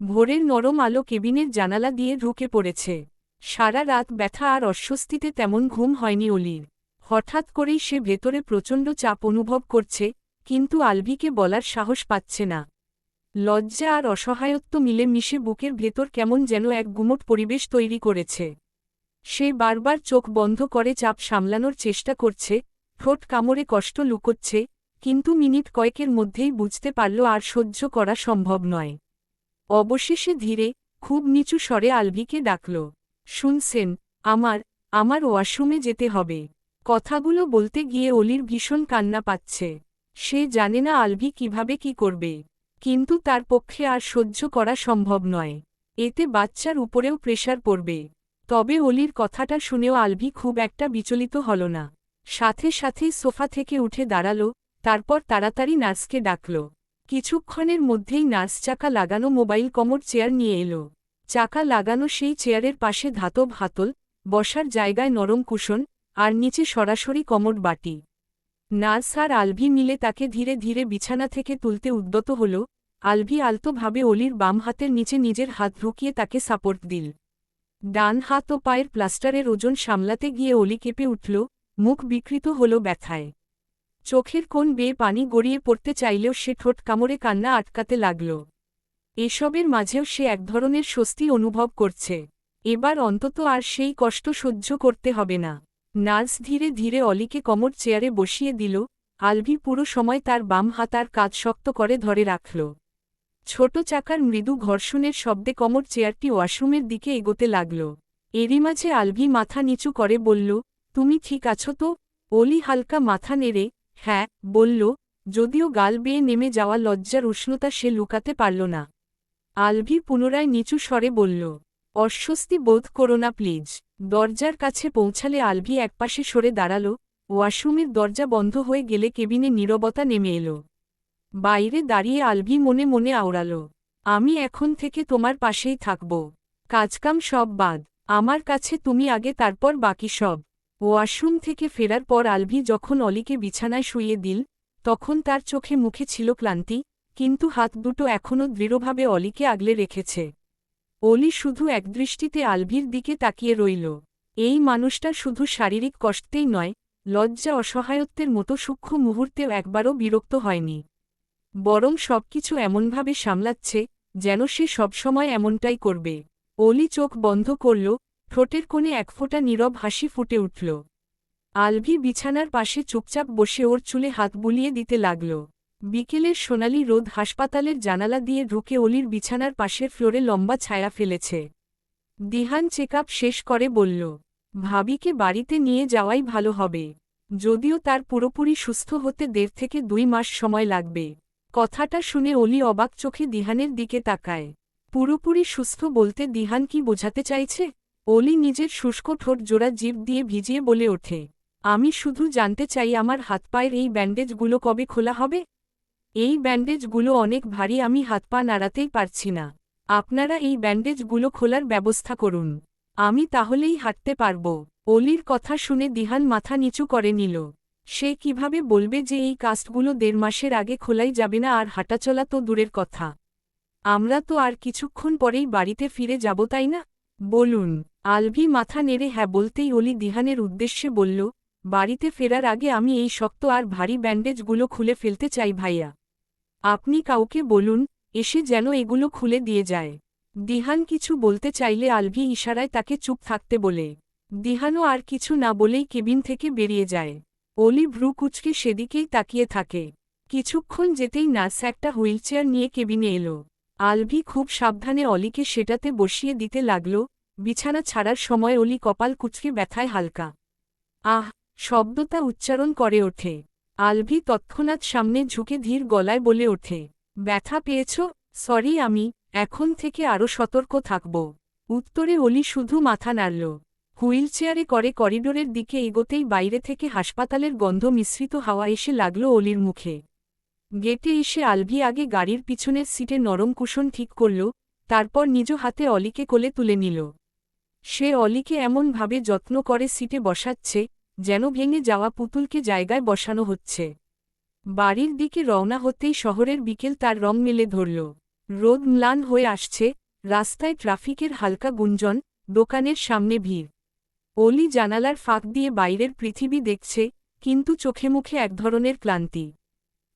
ভোরের নরম আলো কেবিনের জানালা দিয়ে ঢুকে পড়েছে। সারা রাত ব্যথা আর অস্বস্তিতে তেমন ঘুম হয়নি অলির। হঠাৎ করেই সে ভেতরে প্রচণ্ড চাপ অনুভব করছে, কিন্তু আলভিকে বলার সাহস পাচ্ছে না। লজ্জা আর অসহায়ত্ব মিলে মিশে বুকের ভেতর কেমন যেন এক গুমট পরিবেশ তৈরি করেছে। সে বারবার চোখ বন্ধ করে চাপ সামলানোর চেষ্টা করছে, ঠোঁট কামড়ে কষ্ট লুকোচ্ছে, কিন্তু মিনিট কয়েকের মধ্যেই বুঝতে পারল আর সহ্য করা সম্ভব নয়। অবশেষে ধীরে, খুব নিচু স্বরে আলভিকে ডাকল, শুনছেন, আমার আমার ওয়াশরুমে যেতে হবে। কথাগুলো বলতে গিয়ে অলির ভীষণ কান্না পাচ্ছে। সে জানে না আলভি কীভাবে কি করবে, কিন্তু তার পক্ষে আর সহ্য করা সম্ভব নয়। এতে বাচ্চার উপরেও প্রেশার পড়বে। তবে অলির কথাটা শুনেও আলভি খুব একটা বিচলিত হল না। সাথে সাথেই সোফা থেকে উঠে দাঁড়াল, তারপর তাড়াতাড়ি নার্সকে ডাকল কিছুক্ষণের মধ্যেই নার্স চাকা লাগানো মোবাইল কমর চেয়ার নিয়ে এলো। চাকা লাগানো সেই চেয়ারের পাশে ধাতব হাতল, বসার জায়গায় নরম কুশন, আর নিচে সরাসরি কমর বাটি। নার্স আর আলভি মিলে তাকে ধীরে ধীরে বিছানা থেকে তুলতে উদ্যত হল। আলভি আলতোভাবে অলির বাম হাতের নিচে নিজের হাত ঢুকিয়ে তাকে সাপোর্ট দিল। ডান হাত ও পায়ের প্লাস্টারের ওজন সামলাতে গিয়ে অলি কেঁপে উঠল, মুখ বিকৃত হল ব্যথায়। চোখের কোন বেয়ে পানি গড়িয়ে পড়তে চাইলেও সে ঠোঁট কামড়ে কান্না আটকাতে লাগল। এসবের মাঝেও সে এক ধরনের স্বস্তি অনুভব করছে। এবার অন্তত আর সেই কষ্ট সহ্য করতে হবে না। নার্স ধীরে ধীরে অলিকে কমর চেয়ারে বসিয়ে দিল। আলভি পুরো সময় তার বাম হাত আর কাজ শক্ত করে ধরে রাখল। ছোট চাকার মৃদু ঘর্ষণের শব্দে কমর চেয়ারটি ওয়াশরুমের দিকে এগোতে লাগল। এরই মাঝে আলভি মাথা নিচু করে বলল, তুমি ঠিক আছো তো? অলি হালকা মাথা নেড়ে হ্যাঁ বলল, যদিও গাল বেয়ে নেমে যাওয়া লজ্জার উষ্ণতা সে লুকাতে পারল না। আলভি পুনরায় নিচু স্বরে বলল, অস্বস্তি বোধ করো না প্লিজ। দরজার কাছে পৌঁছালে আলভি একপাশে সরে দাঁড়াল, ওয়াশরুমের দরজা বন্ধ হয়ে গেলে কেবিনে নীরবতা নেমে এলো। বাইরে দাঁড়িয়ে আলভি মনে মনে আওড়াল, আমি এখন থেকে তোমার পাশেই থাকব। কাজকাম সব বাদ, আমার কাছে তুমি আগে তারপর বাকি সব। ওয়াশরুম থেকে ফেরার পর আলভি যখন অলিকে বিছানায় শুইয়ে দিল, তখন তার চোখে মুখে ছিল ক্লান্তি, কিন্তু হাত দুটো এখনও দৃঢ়ভাবে অলিকে আগলে রেখেছে। অলি শুধু একদৃষ্টিতে আলভির দিকে তাকিয়ে রইল। এই মানুষটা শুধু শারীরিক কষ্টেই নয়, লজ্জা অসহায়ত্বের মতো সূক্ষ্ম মুহূর্তেও একবারও বিরক্ত হয়নি। বরং সবকিছু এমনভাবে সামলাচ্ছে, যেন সে সবসময় এমনটাই করবে। অলি চোখ বন্ধ করল ঠোঁটের কোণে এক ফোঁটা নীরব হাসি ফুটে উঠল। আলভি বিছানার পাশে চুপচাপ বসে ওর চুলে হাত বুলিয়ে দিতে লাগল। বিকেলের সোনালি রোদ হাসপাতালের জানালা দিয়ে ঢুকে অলির বিছানার পাশের ফ্লোরে লম্বা ছায়া ফেলেছে। দিহান চেক শেষ করে বলল, ভাবিকে বাড়িতে নিয়ে যাওয়াই ভালো হবে। যদিও তার পুরোপুরি সুস্থ হতে দেড় থেকে দুই মাস সময় লাগবে। কথাটা শুনে অলি অবাক চোখে দিহানের দিকে তাকায়। পুরোপুরি সুস্থ বলতে দিহান কি বোঝাতে চাইছে? অলি নিজের শুষ্ক ঠোঁট জোড়া জিভ দিয়ে ভিজিয়ে বলে ওঠে, আমি শুধু জানতে চাই আমার হাত পায়ের এই ব্যান্ডেজগুলো কবে খোলা হবে? এই ব্যান্ডেজগুলো অনেক ভারী, আমি হাত পা নাড়াতেই পারছি না। আপনারা এই ব্যান্ডেজগুলো খোলার ব্যবস্থা করুন। আমি তাহলেই হাঁটতে পারব। অলির কথা শুনে দিহান মাথা নিচু করে নিল। সে কীভাবে বলবে যে এই কাস্টগুলো দেড় মাসের আগে খোলাই যাবে না আর হাঁটাচলা তো দূরের কথা। আমরা তো আর কিছুক্ষণ পরেই বাড়িতে ফিরে যাব, তাই না? বলুন। আলভি মাথা নেড়ে হ্যাঁ বলতেই অলি দিহানের উদ্দেশ্যে বলল, বাড়িতে ফেরার আগে আমি এই শক্ত আর ভারী ব্যান্ডেজগুলো খুলে ফেলতে চাই ভাইয়া। আপনি কাউকে বলুন, এসে যেন এগুলো খুলে দিয়ে যায় দিহান কিছু বলতে চাইলে আলভি ইশারায় তাকে চুপ থাকতে বলে। দিহানও আর কিছু না বলেই কেবিন থেকে বেরিয়ে যায়। অলি ভ্রু কুচকে সেদিকেই তাকিয়ে থাকে। কিছুক্ষণ যেতেই নার্স একটা হুইলচেয়ার নিয়ে কেবিনে এলো। আলভি খুব সাবধানে অলিকে সেটাতে বসিয়ে দিতে লাগল বিছানা ছাড়ার সময় অলি কপাল কুচকে ব্যথায় হালকা। আহ, শব্দটা উচ্চারণ করে ওঠে। আলভি তৎক্ষণাৎ সামনে ঝুঁকে ধীর গলায় বলে ওঠে, ব্যথা পেয়েছ? সরি আমি, এখন থেকে আরও সতর্ক থাকব। উত্তরে অলি শুধু মাথা নাড়ল। হুইল চেয়ারে করে করিডোরের দিকে এগোতেই বাইরে থেকে হাসপাতালের গন্ধ মিশ্রিত হাওয়া এসে লাগল অলির মুখে। গেটে এসে আলভি আগে গাড়ির পিছনের সিটে নরম কুশন ঠিক করল, তারপর নিজ হাতে অলিকে কোলে তুলে নিল। সে অলিকে এমনভাবে যত্ন করে সিটে বসাচ্ছে, যেন ভেঙে যাওয়া পুতুলকে জায়গায় বসানো হচ্ছে। বাড়ির দিকে রওনা হতেই শহরের বিকেল তার রং মেলে ধরল। রোদ ম্লান হয়ে আসছে, রাস্তায় ট্রাফিকের হালকা গুঞ্জন, দোকানের সামনে ভিড়। অলি জানালার ফাঁক দিয়ে বাইরের পৃথিবী দেখছে, কিন্তু চোখে মুখে এক ধরনের ক্লান্তি।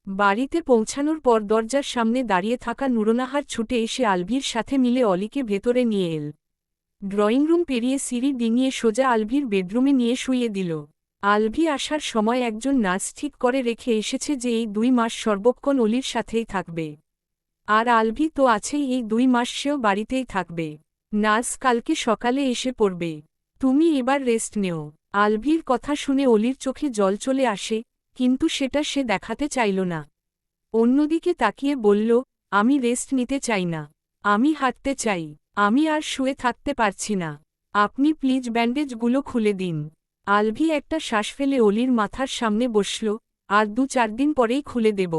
বাড়িতে পৌঁছানোর পর দরজার সামনে দাঁড়িয়ে থাকা নুরনাহার ছুটে এসে আলভির সাথে মিলে অলিকে ভেতরে নিয়ে এল। ড্রয়িং রুম পেরিয়ে সিঁড়ি ডিঙিয়ে সোজা আলভির বেডরুমে নিয়ে শুইয়ে দিল। আলভি আসার সময় একজন নার্স ঠিক করে রেখে এসেছে যে এই দুই মাস সর্বক্ষণ অলির সাথেই থাকবে। আর আলভি তো আছেই, এই দুই মাস সেও বাড়িতেই থাকবে। নার্স কালকে সকালে এসে পড়বে। তুমি এবার রেস্ট নেও। আলভির কথা শুনে অলির চোখে জল চলে আসে, কিন্তু সেটা সে দেখাতে চাইল না। অন্যদিকে তাকিয়ে বলল, আমি রেস্ট নিতে চাই না। আমি হাঁটতে চাই। আমি আর শুয়ে থাকতে পারছি না। আপনি প্লিজ ব্যান্ডেজগুলো খুলে দিন। আলভি একটা শ্বাস ফেলে অলির মাথার সামনে বসল, আর দু চার দিন পরেই খুলে দেব।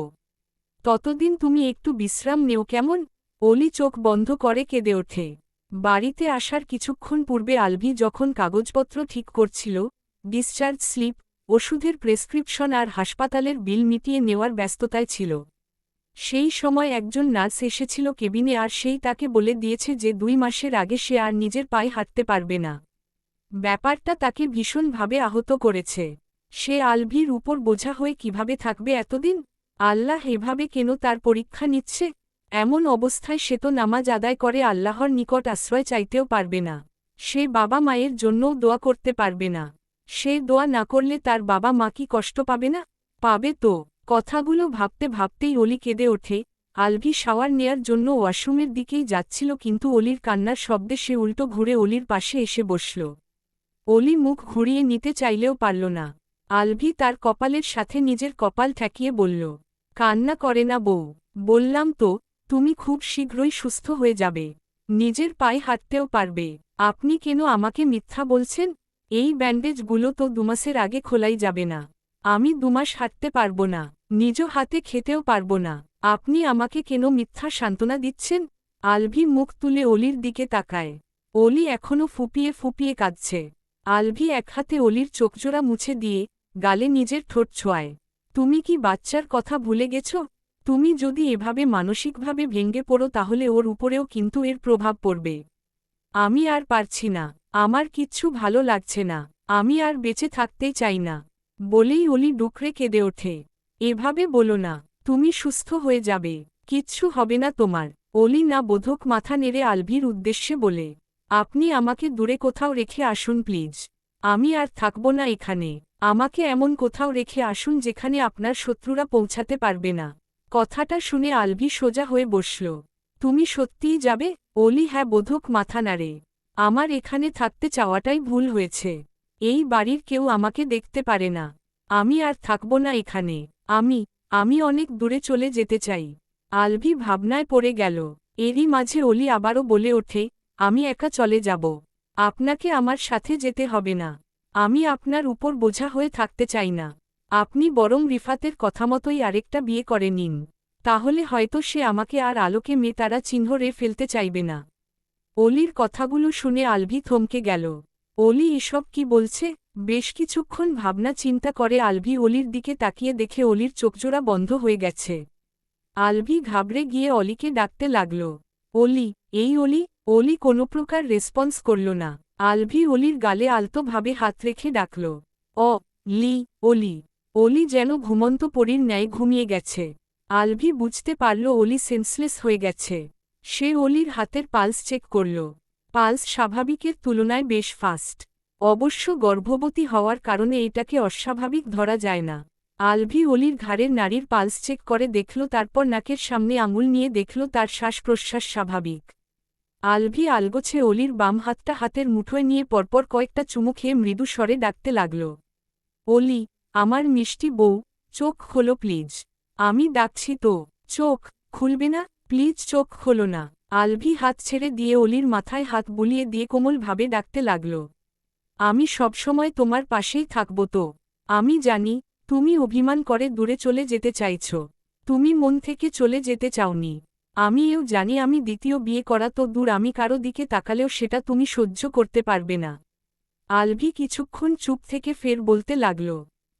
ততদিন তুমি একটু বিশ্রাম নেও, কেমন? অলি চোখ বন্ধ করে কেঁদে ওঠে। বাড়িতে আসার কিছুক্ষণ পূর্বে আলভি যখন কাগজপত্র ঠিক করছিল ডিসচার্জ স্লিপ ওষুধের প্রেসক্রিপশন আর হাসপাতালের বিল মিটিয়ে নেওয়ার ব্যস্ততায় ছিল। সেই সময় একজন নার্স এসেছিল কেবিনে আর সেই তাকে বলে দিয়েছে যে দুই মাসের আগে সে আর নিজের পায়ে হাঁটতে পারবে না। ব্যাপারটা তাকে ভীষণভাবে আহত করেছে। সে আলভির উপর বোঝা হয়ে কীভাবে থাকবে এতদিন? আল্লাহ এভাবে কেন তার পরীক্ষা নিচ্ছে? এমন অবস্থায় সে তো নামাজ আদায় করে আল্লাহর নিকট আশ্রয় চাইতেও পারবে না। সে বাবা মায়ের জন্যও দোয়া করতে পারবে না। সে দোয়া না করলে তার বাবা মা কি কষ্ট পাবে না? পাবে তো। কথাগুলো ভাবতে ভাবতেই অলি কেঁদে ওঠে, আলভি শাওয়ার নেয়ার জন্য ওয়াশরুমের দিকেই যাচ্ছিল কিন্তু অলির কান্নার শব্দে সে উল্টো ঘুরে অলির পাশে এসে বসল। অলি মুখ ঘুরিয়ে নিতে চাইলেও পারল না। আলভি তার কপালের সাথে নিজের কপাল ঠেকিয়ে বলল, কান্না করে না বউ। বললাম তো, তুমি খুব শীঘ্রই সুস্থ হয়ে যাবে। নিজের পায়ে হাঁটতেও পারবে। আপনি কেন আমাকে মিথ্যা বলছেন? এই ব্যান্ডেজগুলো তো দুমাসের আগে খোলাই যাবে না। আমি দুমাস হাঁটতে পারব না। নিজ হাতে খেতেও পারব না। আপনি আমাকে কেন মিথ্যা সান্ত্বনা দিচ্ছেন? আলভি মুখ তুলে অলির দিকে তাকায়। অলি এখনও ফুপিয়ে ফুপিয়ে কাঁদছে। আলভি এক হাতে অলির চোখজোড়া মুছে দিয়ে গালে নিজের ঠোঁট ছোঁয়ায়। তুমি কি বাচ্চার কথা ভুলে গেছ? তুমি যদি এভাবে মানসিকভাবে ভেঙ্গে পড়ো তাহলে ওর উপরেও কিন্তু এর প্রভাব পড়বে। আমি আর পারছি না। আমার কিচ্ছু ভালো লাগছে না। আমি আর বেঁচে থাকতেই চাই না। বলেই অলি ডুকরে কেঁদে ওঠে। এভাবে বলো না, তুমি সুস্থ হয়ে যাবে, কিচ্ছু হবে না তোমার, অলি না বোধক মাথা নেড়ে আলভির উদ্দেশ্যে বলে, আপনি আমাকে দূরে কোথাও রেখে আসুন প্লিজ, আমি আর থাকব না এখানে, আমাকে এমন কোথাও রেখে আসুন যেখানে আপনার শত্রুরা পৌঁছাতে পারবে না। কথাটা শুনে আলভি সোজা হয়ে বসল, তুমি সত্যিই যাবে? অলি হ্যাঁ বোধক মাথা নাড়ে, আমার এখানে থাকতে চাওয়াটাই ভুল হয়েছে, এই বাড়ির কেউ আমাকে দেখতে পারে না, আমি আর থাকব না এখানে। আমি আমি অনেক দূরে চলে যেতে চাই। আলভি ভাবনায় পড়ে গেল। এরই মাঝে অলি আবারও বলে ওঠে, আমি একা চলে যাব। আপনাকে আমার সাথে যেতে হবে না। আমি আপনার উপর বোঝা হয়ে থাকতে চাই না। আপনি বরং রিফাতের কথামতোই আরেকটা বিয়ে করে নিন। তাহলে হয়তো সে আমাকে আর আলোকে মেয়ে তারা চিহ্ন রে ফেলতে চাইবে না। অলির কথাগুলো শুনে আলভি থমকে গেল। অলি এসব কি বলছে? বেশ কিছুক্ষণ ভাবনা চিন্তা করে আলভি অলির দিকে তাকিয়ে দেখে অলির চোখজোড়া বন্ধ হয়ে গেছে। আলভি ঘাবড়ে গিয়ে অলিকে ডাকতে লাগল, অলি, এই অলি? অলি কোনো প্রকার রেসপন্স করল না। আলভি অলির গালে আলতোভাবে হাত রেখে ডাকল, অ, লি, অলি। অলি যেন ঘুমন্ত পরীর ন্যায় ঘুমিয়ে গেছে। আলভি বুঝতে পারল অলি সেন্সলেস হয়ে গেছে। সে অলির হাতের পালস চেক করল। পালস স্বাভাবিকের তুলনায় বেশ ফাস্ট। অবশ্য গর্ভবতী হওয়ার কারণে এটাকে অস্বাভাবিক ধরা যায় না। আলভি অলির ঘাড়ের নারীর পালস চেক করে দেখল তারপর নাকের সামনে আঙুল নিয়ে দেখল তার শ্বাস প্রশ্বাস স্বাভাবিক। আলভি আলগোছে অলির বাম হাতটা হাতের মুঠোয় নিয়ে পরপর কয়েকটা চুমু খেয়ে মৃদু স্বরে ডাকতে লাগল, অলি, আমার মিষ্টি বউ, চোখ খোলো প্লিজ। আমি ডাকছি তো, চোখ খুলবে না? প্লিজ চোখ খোলো না। আলভি হাত ছেড়ে দিয়ে অলির মাথায় হাত বুলিয়ে দিয়ে কোমলভাবে ডাকতে লাগল আমি সবসময় তোমার পাশেই থাকব তো। আমি জানি, তুমি অভিমান করে দূরে চলে যেতে চাইছ। তুমি মন থেকে চলে যেতে চাওনি। আমি এও জানি আমি দ্বিতীয় বিয়ে করা তো দূর, আমি কারও দিকে তাকালেও সেটা তুমি সহ্য করতে পারবে না। আলভি কিছুক্ষণ চুপ থেকে ফের বলতে লাগল,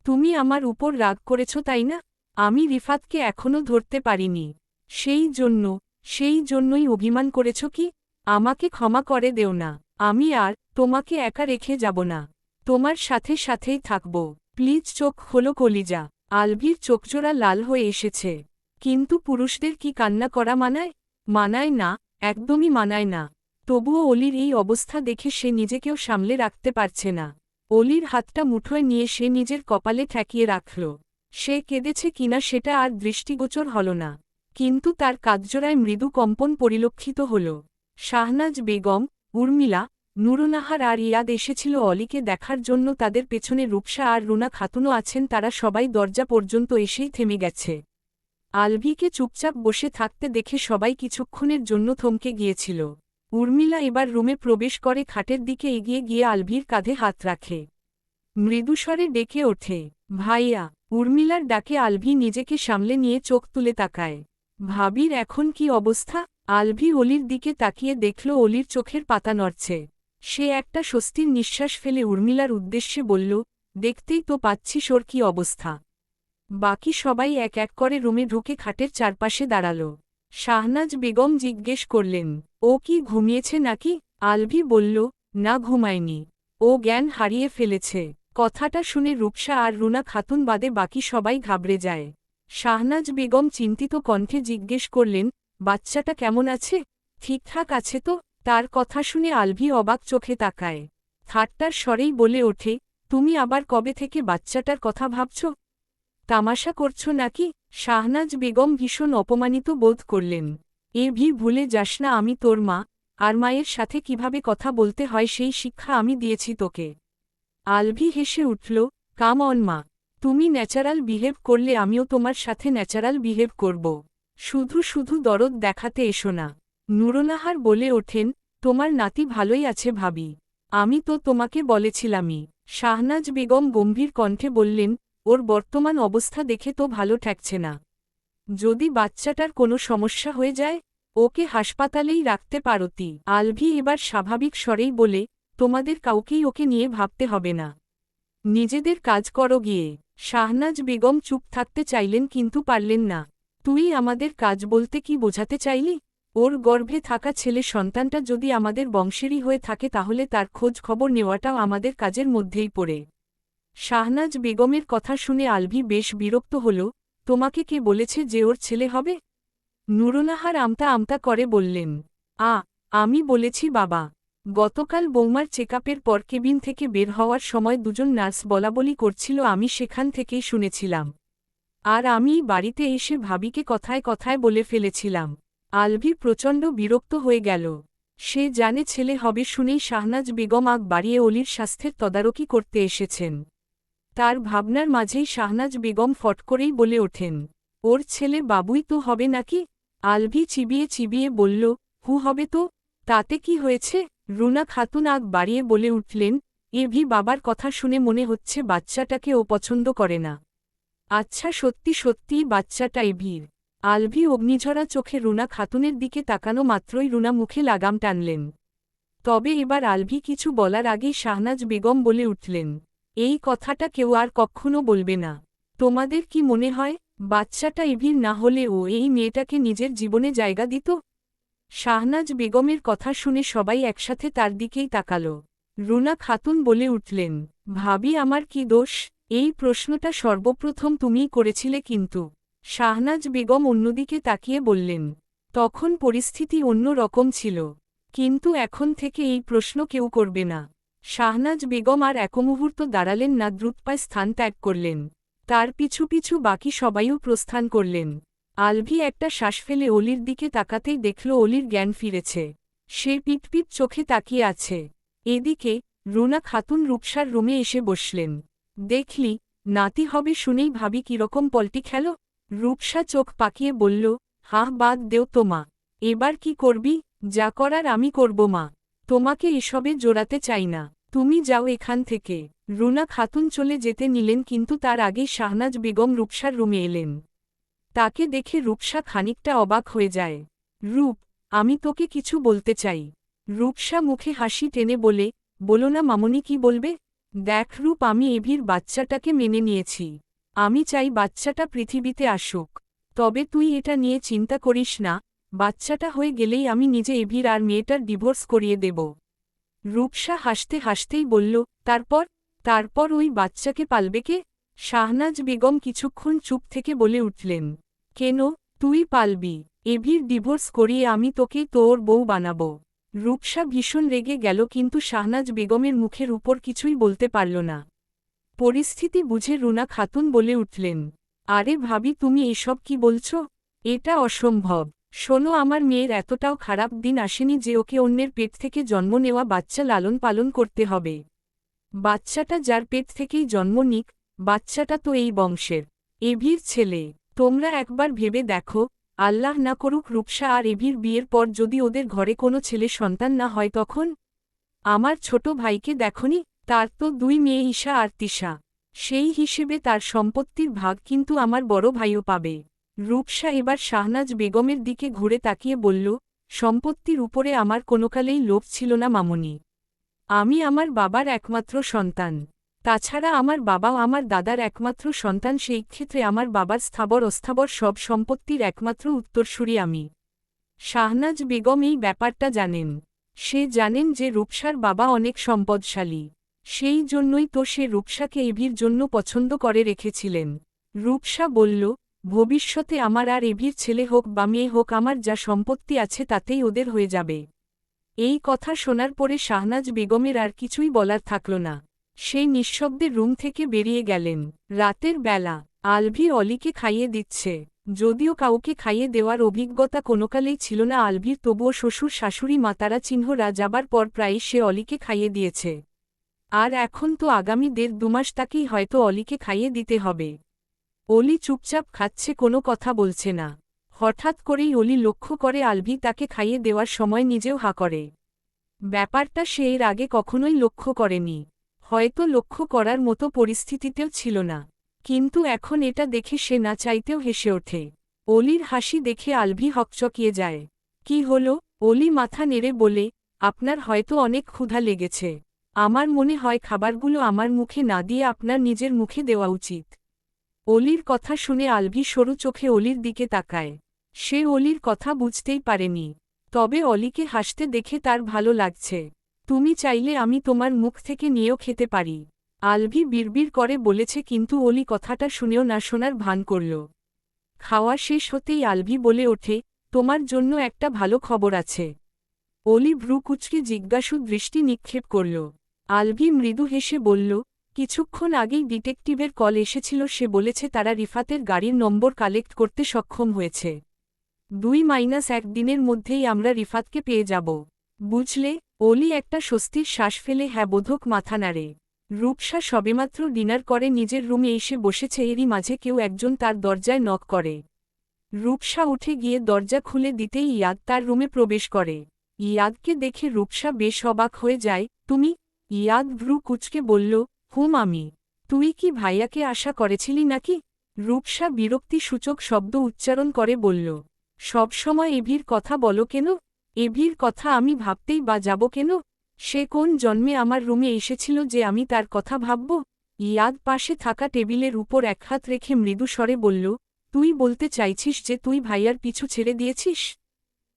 তুমি আমার উপর রাগ করেছ, তাই না? আমি রিফাতকে এখনও ধরতে পারিনি। সেই জন্য, সেই জন্যই অভিমান করেছ কি? আমাকে ক্ষমা করে দেও না। আমি আর তোমাকে একা রেখে যাব না। তোমার সাথে সাথেই থাকব। প্লিজ চোখ খোলো কলিজা। আলভির চোখজোড়া লাল হয়ে এসেছে। কিন্তু পুরুষদের কি কান্না করা মানায়? মানায় না, একদমই মানায় না। তবুও অলির এই অবস্থা দেখে সে নিজেকেও সামলে রাখতে পারছে না। অলির হাতটা মুঠোয় নিয়ে সে নিজের কপালে ঠেকিয়ে রাখল। সে কেঁদেছে কিনা সেটা আর দৃষ্টিগোচর হল না। কিন্তু তার কাজজোড়ায় মৃদু কম্পন পরিলক্ষিত হল। শাহনাজ বেগম উর্মিলা, নুরুনাহার আর ইয়াদ এসেছিল অলিকে দেখার জন্য তাদের পেছনে রূপসা আর রুনা খাতুনও আছেন, তারা সবাই দরজা পর্যন্ত এসেই থেমে গেছে। আলভিকে চুপচাপ বসে থাকতে দেখে সবাই কিছুক্ষণের জন্য থমকে গিয়েছিল। উর্মিলা এবার রুমে প্রবেশ করে খাটের দিকে এগিয়ে গিয়ে আলভির কাঁধে হাত রাখে। মৃদুস্বরে ডেকে ওঠে, ভাইয়া, উর্মিলার ডাকে আলভি নিজেকে সামলে নিয়ে চোখ তুলে তাকায়। ভাবির এখন কি অবস্থা? আলভি অলির দিকে তাকিয়ে দেখল অলির চোখের পাতা নড়ছে। সে একটা স্বস্তির নিঃশ্বাস ফেলে উর্মিলার উদ্দেশ্যে বলল, দেখতেই তো পাচ্ছিস ওর কি অবস্থা। বাকি সবাই এক এক করে রুমে ঢুকে খাটের চারপাশে দাঁড়াল। শাহনাজ বেগম জিজ্ঞেস করলেন, ও কি ঘুমিয়েছে নাকি? আলভি বলল, না, ঘুমায়নি। ও জ্ঞান হারিয়ে ফেলেছে। কথাটা শুনে রূপসা আর রুনা খাতুন বাদে বাকি সবাই ঘাবড়ে যায়। শাহনাজ বেগম চিন্তিত কণ্ঠে জিজ্ঞেস করলেন বাচ্চাটা কেমন আছে? ঠিকঠাক আছে তো? তার কথা শুনে আলভি অবাক চোখে তাকায়। থাট্টার স্বরেই বলে ওঠে, তুমি আবার কবে থেকে বাচ্চাটার কথা ভাবছ? তামাশা করছ নাকি? শাহনাজ বেগম ভীষণ অপমানিত বোধ করলেন। এ ভি, ভুলে যাস না আমি তোর মা। আর মায়ের সাথে কীভাবে কথা বলতে হয় সেই শিক্ষা আমি দিয়েছি তোকে। আলভি হেসে উঠল, কাম অন মা। তুমি ন্যাচারাল বিহেভ করলে আমিও তোমার সাথে ন্যাচারাল বিহেভ করব। শুধু শুধু দরদ দেখাতে এসো না। নুরনাহার বলে ওঠেন, তোমার নাতি ভালোই আছে ভাবি। আমি তো তোমাকে বলেছিলামই। শাহনাজ বেগম গম্ভীর কণ্ঠে বললেন, ওর বর্তমান অবস্থা দেখে তো ভালো ঠেকছে না। যদি বাচ্চাটার কোনো সমস্যা হয়ে যায়, ওকে হাসপাতালেই রাখতে পারতি। আলভি এবার স্বাভাবিক স্বরেই বলে, তোমাদের কাউকেই ওকে নিয়ে ভাবতে হবে না। নিজেদের কাজ করো গিয়ে। শাহনাজ বেগম চুপ থাকতে চাইলেন কিন্তু পারলেন না। তুই আমাদের কাজ বলতে কি বোঝাতে চাইলি? ওর গর্ভে থাকা ছেলে সন্তানটা যদি আমাদের বংশেরই হয়ে থাকে তাহলে তার খোঁজ খবর নেওয়াটাও আমাদের কাজের মধ্যেই পড়ে। শাহনাজ বেগমের কথা শুনে আলভি বেশ বিরক্ত হল, তোমাকে কে বলেছে যে ওর ছেলে হবে? নুরনাহার আমতা আমতা করে বললেন, আ, আমি বলেছি বাবা। গতকাল বৌমার চেকআপের পর কেবিন থেকে বের হওয়ার সময় দুজন নার্স বলাবলি করছিল আমি সেখান থেকেই শুনেছিলাম। আর আমি বাড়িতে এসে ভাবিকে কথায় কথায় বলে ফেলেছিলাম। আলভি প্রচণ্ড বিরক্ত হয়ে গেল। সে জানে ছেলে হবে শুনেই শাহনাজ বেগম আগ বাড়িয়ে অলির স্বাস্থ্যের তদারকি করতে এসেছেন। তার ভাবনার মাঝেই শাহনাজ বেগম ফট করেই বলে ওঠেন, ওর ছেলে বাবুই তো হবে নাকি? আলভি চিবিয়ে চিবিয়ে বলল, হু হবে তো। তাতে কি হয়েছে? রুনা খাতুন আগ বাড়িয়ে বলে উঠলেন এভি বাবার কথা শুনে মনে হচ্ছে বাচ্চাটাকে ও পছন্দ করে না। আচ্ছা সত্যি সত্যিই বাচ্চাটা এভির আলভি অগ্নিঝরা চোখে রুনা খাতুনের দিকে তাকানো মাত্রই রুনা মুখে লাগাম টানলেন। তবে এবার আলভি কিছু বলার আগেই শাহনাজ বেগম বলে উঠলেন, এই কথাটা কেউ আর কখনো বলবে না। তোমাদের কি মনে হয় বাচ্চাটা এভির না হলে ও এই মেয়েটাকে নিজের জীবনে জায়গা দিত? শাহনাজ বেগমের কথা শুনে সবাই একসাথে তার দিকেই তাকাল। রুনা খাতুন বলে উঠলেন, ভাবি, আমার কি দোষ? এই প্রশ্নটা সর্বপ্রথম তুমিই করেছিলে কিন্তু। শাহনাজ বেগম অন্যদিকে তাকিয়ে বললেন, তখন পরিস্থিতি অন্য রকম ছিল। কিন্তু এখন থেকে এই প্রশ্ন কেউ করবে না। শাহনাজ বেগম আর এক মুহূর্ত দাঁড়ালেন না, দ্রুতপায় স্থান ত্যাগ করলেন। তার পিছু পিছু বাকি সবাইও প্রস্থান করলেন। আলভি একটা শ্বাস ফেলে অলির দিকে তাকাতেই দেখল অলির জ্ঞান ফিরেছে। সে পিটপিট চোখে তাকিয়ে আছে। এদিকে রুনা খাতুন রূপসার রুমে এসে বসলেন। দেখলি, নাতি হবে শুনেই ভাবি কীরকম পল্টি খেল। রূপসা চোখ পাকিয়ে বলল, হাহ, বাদ দেও তো মা। এবার কি করবি? যা করার আমি করব মা। তোমাকে এসবে জোড়াতে চাই না। তুমি যাও এখান থেকে। রুনা খাতুন চলে যেতে নিলেন কিন্তু তার আগেই শাহনাজ বেগম রূপসার রুমে এলেন। তাকে দেখে রূপসা খানিকটা অবাক হয়ে যায়। রূপ, আমি তোকে কিছু বলতে চাই। রূপসা মুখে হাসি টেনে বলে, বলো না মামনি কি বলবে? দেখ রূপ আমি এভির বাচ্চাটাকে মেনে নিয়েছি। আমি চাই বাচ্চাটা পৃথিবীতে আসুক। তবে তুই এটা নিয়ে চিন্তা করিস না, বাচ্চাটা হয়ে গেলেই আমি নিজে এভির আর মেয়েটার ডিভোর্স করিয়ে দেব। রূপসা হাসতে হাসতেই বলল, তারপর? তারপর ওই বাচ্চাকে পালবে কে? শাহনাজ বেগম কিছুক্ষণ চুপ থেকে বলে উঠলেন, কেন? তুই পালবি। এভির ডিভোর্স করিয়ে আমি তোকেই তোর বউ বানাব। রূপসা ভীষণ রেগে গেল কিন্তু শাহনাজ বেগমের মুখের উপর কিছুই বলতে পারল না। পরিস্থিতি বুঝে রুনা খাতুন বলে উঠলেন, আরে ভাবি, তুমি এসব কি বলছ? এটা অসম্ভব। শোনো, আমার মেয়ের এতটাও খারাপ দিন আসেনি যে ওকে অন্যের পেট থেকে জন্ম নেওয়া বাচ্চা লালন পালন করতে হবে। বাচ্চাটা যার পেট থেকেই জন্ম নিক, বাচ্চাটা তো এই বংশের। এভির ছেলে, তোমরা একবার ভেবে দেখো আল্লাহ না করুক রূপসা আর এভির বিয়ের পর যদি ওদের ঘরে কোনো ছেলে সন্তান না হয় তখন? আমার ছোট ভাইকে দেখনি, তার তো দুই মেয়ে ঈশা আর তিশা। সেই হিসেবে তার সম্পত্তির ভাগ কিন্তু আমার বড় ভাইও পাবে। রূপসা এবার শাহনাজ বেগমের দিকে ঘুরে তাকিয়ে বলল, সম্পত্তির উপরে আমার কোনোকালেই লোভ ছিল না মামনি। আমি আমার বাবার একমাত্র সন্তান। তাছাড়া আমার বাবাও আমার দাদার একমাত্র সন্তান, সেই ক্ষেত্রে আমার বাবার স্থাবর অস্থাবর সব সম্পত্তির একমাত্র উত্তরসূরি আমি। শাহনাজ বেগম এই ব্যাপারটা জানেন। সে জানেন যে রূপসার বাবা অনেক সম্পদশালী। সেই জন্যই তো সে রূপসাকে এভির জন্য পছন্দ করে রেখেছিলেন। রূপসা বলল, ভবিষ্যতে আমার আর এভির ছেলে হোক বা মেয়ে হোক, আমার যা সম্পত্তি আছে তাতেই ওদের হয়ে যাবে। এই কথা শোনার পরে শাহনাজ বেগমের আর কিছুই বলার থাকল না। সেই নিঃশব্দে রুম থেকে বেরিয়ে গেলেন। রাতের বেলা, আলভি অলিকে খাইয়ে দিচ্ছে। যদিও কাউকে খাইয়ে দেওয়ার অভিজ্ঞতা কোনোকালেই ছিল না আলভির, তবুও শ্বশুর, শাশুড়ি মাতারা চিহ্নরা যাবার পর প্রায়ই সে অলিকে খাইয়ে দিয়েছে। আর এখন তো আগামী দেড় দুমাস তাকেই হয়তো অলিকে খাইয়ে দিতে হবে। অলি চুপচাপ খাচ্ছে, কোনো কথা বলছে না। হঠাৎ করেই অলি লক্ষ্য করে আলভি তাকে খাইয়ে দেওয়ার সময় নিজেও হা করে। ব্যাপারটা সে এর আগে কখনোই লক্ষ্য করেনি। হয়তো লক্ষ্য করার মতো পরিস্থিতিতেও ছিল না। কিন্তু এখন এটা দেখে সে না চাইতেও হেসে ওঠে। অলির হাসি দেখে আলভি হকচকিয়ে যায়। কি হল? অলি মাথা নেড়ে বলে, আপনার হয়তো অনেক ক্ষুধা লেগেছে। আমার মনে হয় খাবারগুলো আমার মুখে না দিয়ে আপনার নিজের মুখে দেওয়া উচিত অলির কথা শুনে আলভি সরু চোখে অলির দিকে তাকায়। সে অলির কথা বুঝতেই পারেনি। তবে অলিকে হাসতে দেখে তার ভালো লাগছে। তুমি চাইলে আমি তোমার মুখ থেকে নিয়েও খেতে পারি। আলভি বিড়বিড় করে বলেছে, কিন্তু অলি কথাটা শুনেও না শোনার ভান করল। খাওয়া শেষ হতেই আলভি বলে ওঠে, তোমার জন্য একটা ভালো খবর আছে। অলি ভ্রুকুচকে জিজ্ঞাসু দৃষ্টি নিক্ষেপ করল। আলভি মৃদু হেসে বলল, কিছুক্ষণ আগেই ডিটেকটিভের কল এসেছিল, সে বলেছে তারা রিফাতের গাড়ির নম্বর কালেক্ট করতে সক্ষম হয়েছে। দুই মাইনাস এক দিনের মধ্যেই আমরা রিফাতকে পেয়ে যাব। বুঝলে? অলি একটা স্বস্তির শ্বাস ফেলে হ্যাঁ বোধক মাথা নাড়ে। রূপসা সবেমাত্র ডিনার করে নিজের রুমে এসে বসেছে, এরই মাঝে কেউ একজন তার দরজায় নক করে। রূপসা উঠে গিয়ে দরজা খুলে দিতেই ইয়াদ তার রুমে প্রবেশ করে। ইয়াদকে দেখে রূপসা বেশ অবাক হয়ে যায়, তুমি? ইয়াদ ভ্রু কুচকে বলল, হুম আমি। তুই কি ভাইয়াকে আশা করেছিলি নাকি? রূপসা বিরক্তি সূচক শব্দ উচ্চারণ করে বলল, সবসময় এভির কথা বলো কেন? এভির কথা আমি ভাবতেই বা যাব কেন? সে কোন জন্মে আমার রুমে এসেছিল যে আমি তার কথা ভাবব? ইয়াদ পাশে থাকা টেবিলের উপর এক হাত রেখে মৃদু স্বরে বলল, তুই বলতে চাইছিস যে তুই ভাইয়ার পিছু ছেড়ে দিয়েছিস?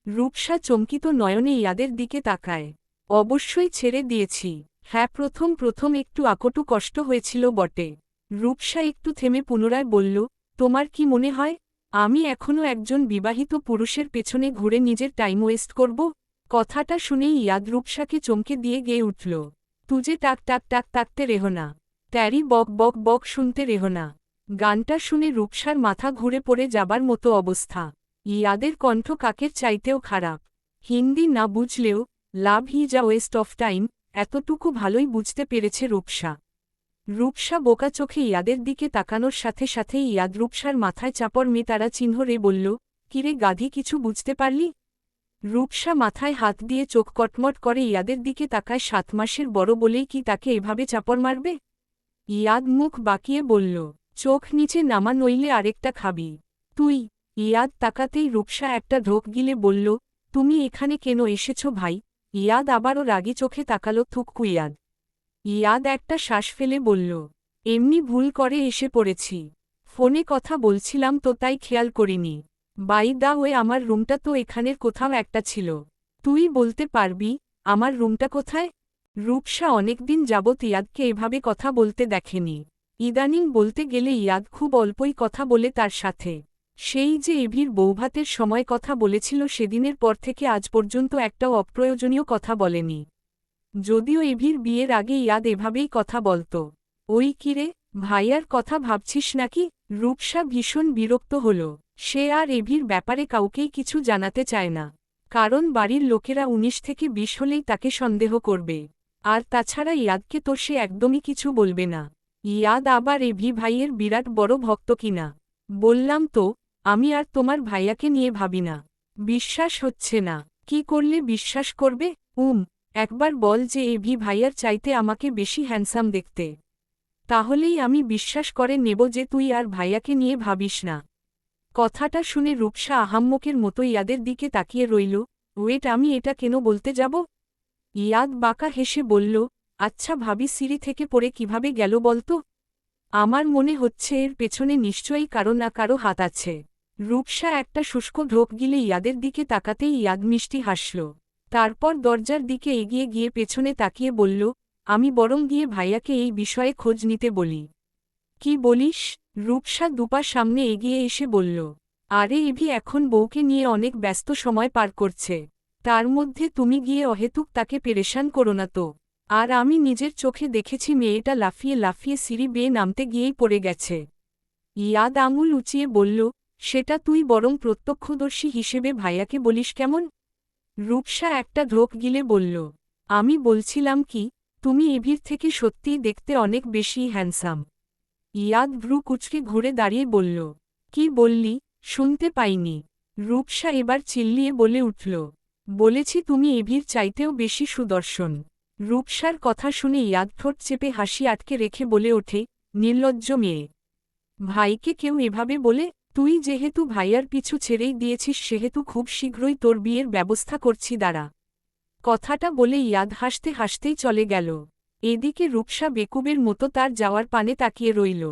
রূপসা চমকিত নয়নে ইয়াদের দিকে তাকায়। অবশ্যই ছেড়ে দিয়েছি। হ্যাঁ প্রথম প্রথম একটু আকটু কষ্ট হয়েছিল বটে। রূপসা একটু থেমে পুনরায় বলল, তোমার কি মনে হয়? আমি এখনও একজন বিবাহিত পুরুষের পেছনে ঘুরে নিজের টাইম ওয়েস্ট করব? কথাটা শুনেই ইয়াদ রূপসাকে চমকে দিয়ে গেয়ে উঠল। তুজে টাক টাক টাক তাকতে রেহো না। ট্যারি বক বক বক শুনতে রেহো না। গানটা শুনে রূপসার মাথা ঘুরে পড়ে যাবার মতো অবস্থা। ইয়াদের কণ্ঠ কাকের চাইতেও খারাপ। হিন্দি না বুঝলেও লাভ হি যা ওয়েস্ট অফ টাইম এতটুকু ভালোই বুঝতে পেরেছে রূপসা। রূপসা বোকা চোখে ইয়াদের দিকে তাকানোর সাথে সাথেই ইয়াদ রূপসার মাথায় চাপড় মেয়ে তারা চিহ্ন রে বলল কিরে গাধি, কিছু বুঝতে পারলি? রূপসা মাথায় হাত দিয়ে চোখ কটমট করে ইয়াদের দিকে তাকায় সাত মাসের বড় বলেই কি তাকে এভাবে চাপড় মারবে? ইয়াদ মুখ বাকিয়ে বলল, চোখ নিচে নামা নইলে আরেকটা খাবি। তুই, ইয়াদ তাকাতেই রূপসা একটা ঢোক গিলে বলল, তুমি এখানে কেন এসেছ ভাই? ইয়াদ আবারও রাগি চোখে তাকালো থুককু ইয়াদ। ইয়াদ একটা শ্বাস ফেলে বলল, এমনি ভুল করে এসে পড়েছি। ফোনে কথা বলছিলাম তো তাই খেয়াল করিনি। বাই দা ওয়ে, আমার রুমটা তো এখানের কোথাও একটা ছিল। তুই বলতে পারবি, আমার রুমটা কোথায়? রূপসা অনেকদিন যাবৎ ইয়াদকে এভাবে কথা বলতে দেখেনি। ইদানিং বলতে গেলে ইয়াদ খুব অল্পই কথা বলে তার সাথে। সেই যে এভির বৌভাতের সময় কথা বলেছিল সেদিনের পর থেকে আজ পর্যন্ত একটাও অপ্রয়োজনীয় কথা বলেনি। যদিও এভির বিয়ের আগে ইয়াদ এভাবেই কথা বলত। ওই কিরে ভাইয়ার কথা ভাবছিস নাকি? রূপসা ভীষণ বিরক্ত হল। সে আর এভির ব্যাপারে কাউকেই কিছু জানাতে চায় না। কারণ বাড়ির লোকেরা উনিশ থেকে বিশ হলেই তাকে সন্দেহ করবে। আর তাছাড়া ইয়াদকে তো সে একদমই কিছু বলবে না। ইয়াদ আবার এভি ভাইয়ের বিরাট বড় ভক্ত কিনা বললাম তো, আমি আর তোমার ভাইয়াকে নিয়ে ভাবি না। বিশ্বাস হচ্ছে না। কি করলে বিশ্বাস করবে? উম একবার বল যে এভি ভাইয়ার চাইতে আমাকে বেশি হ্যান্ডসাম দেখতে। তাহলেই আমি বিশ্বাস করে নেব যে তুই আর ভাইয়াকে নিয়ে ভাবিস না। কথাটা শুনে রূপসা আহাম্মকের মতো ইয়াদের দিকে তাকিয়ে রইল, ওয়েট, আমি এটা কেন বলতে যাব? ইয়াদ বাঁকা হেসে বলল আচ্ছা ভাবি, সিঁড়ি থেকে পড়ে কীভাবে গেল বলতো? আমার মনে হচ্ছে এর পেছনে নিশ্চয়ই কারও না কারও হাত আছে। রূপসা একটা শুষ্ক ঢোক গিলে ইয়াদের দিকে তাকাতেই ইয়াদ মিষ্টি হাসল। তারপর দরজার দিকে এগিয়ে গিয়ে পেছনে তাকিয়ে বলল, আমি বরং গিয়ে ভাইয়াকে এই বিষয়ে খোঁজ নিতে বলি। কি বলিস? রূপসা দুপা সামনে এগিয়ে এসে বলল, আরে এভি এখন বউকে নিয়ে অনেক ব্যস্ত সময় পার করছে। তার মধ্যে তুমি গিয়ে অহেতুক তাকে পেরেশান করো না তো। আর আমি নিজের চোখে দেখেছি মেয়েটা লাফিয়ে লাফিয়ে সিঁড়ি বেয়ে নামতে গিয়েই পড়ে গেছে। ইয়াদ আঙুল উঁচিয়ে বলল, সেটা তুই বরং প্রত্যক্ষদর্শী হিসেবে ভাইয়াকে বলিস কেমন? রূপসা একটা ঢোক গিলে বলল, আমি বলছিলাম কি, তুমি এভির থেকে সত্যিই দেখতে অনেক বেশি হ্যান্ডসাম। ইয়াদ ভ্রু কুচকে ঘুরে দাঁড়িয়ে বলল, কি বললি, শুনতে পাইনি। রূপসা এবার চিল্লিয়ে বলে উঠল, বলেছি তুমি এভির চাইতেও বেশি সুদর্শন। রূপসার কথা শুনে ইয়াদ ঠোঁট চেপে হাসি আটকে রেখে বলে ওঠে, নির্লজ্জ মেয়ে। ভাইকে কেউ এভাবে বলে তুই যেহেতু ভাইয়ার পিছু ছেড়েই দিয়েছিস, সেহেতু খুব শীঘ্রই তোর বিয়ের ব্যবস্থা করছি, দাঁড়া। কথাটা বলে ইয়াদ হাসতে হাসতেই চলে গেল। এদিকে রূপসা বেকুবের মতো তার যাওয়ার পানে তাকিয়ে রইল।